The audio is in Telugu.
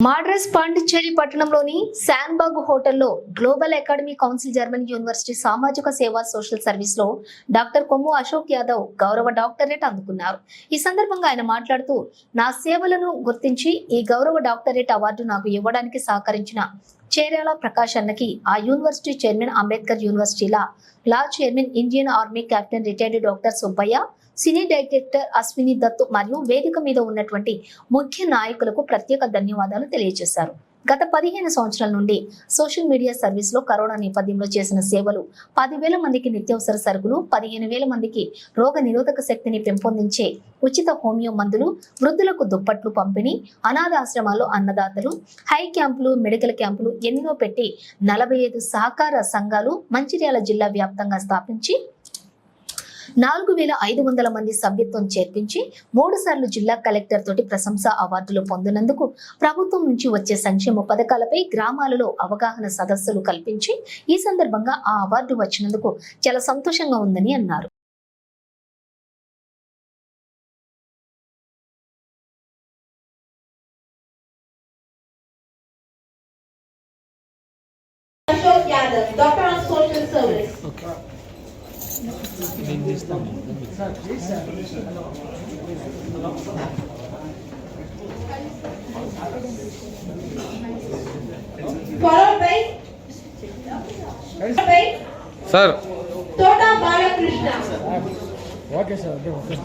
మాడ్రస్ పాండిచ్చేరి పట్టణంలోని శాన్బాగ్ హోటల్లో global academy council German university సామాజిక సేవా సోషల్ సర్వీస్లో డాక్టర్ కొమ్ము అశోక్ యాదవ్ గౌరవ డాక్టరేట్ అందుకున్నారు. ఈ సందర్భంగా ఆయన మాట్లాడుతూ నా సేవలను గుర్తించి ఈ గౌరవ డాక్టరేట్ అవార్డు నాకు ఇవ్వడానికి సహకరించిన చేరాల ప్రకాష్ అన్నకి ఆ యూనివర్సిటీ చైర్మన్ అంబేద్కర్ యూనివర్సిటీల law chairman Indian army captain retired doctor Subbaiah cine director Ashwini Dutt మరియు వేదిక మీద ఉన్నటువంటి ముఖ్య నాయకులకు ప్రత్యేక ధన్యవాదాలు తెలియజేశారు. గత పదిహేను సంవత్సరాల నుండి సోషల్ మీడియా సర్వీస్లో కరోనా నేపథ్యంలో చేసిన సేవలు పదివేల మందికి నిత్యావసర సరుకులు పదిహేను వేల మందికి రోగ నిరోధక శక్తిని పెంపొందించే ఉచిత హోమియో మందులు వృద్ధులకు దుప్పట్లు పంపిణీ అనాథాశ్రమాల్లో అన్నదాతలు హై క్యాంపులు మెడికల్ క్యాంపులు ఎన్నో పెట్టి నలభై ఐదు సహకార సంఘాలు మంచిర్యాల జిల్లా వ్యాప్తంగా స్థాపించి నాలుగు వేల ఐదు వందల మంది సభ్యత్వం చేర్పించి మూడు సార్లు జిల్లా కలెక్టర్ తోటి ప్రశంస అవార్డులు పొందినందుకు ప్రభుత్వం నుంచి వచ్చే సంక్షేమ పథకాలపై గ్రామాలలో అవగాహన సదస్సులు కల్పించి ఈ సందర్భంగా ఆ అవార్డు వచ్చినందుకు చాలా సంతోషంగా ఉందని అన్నారు Doctor Social Service. Followed నేను చేస్తాను సార్. తోట బాలకృష్ణ. Okay sir okay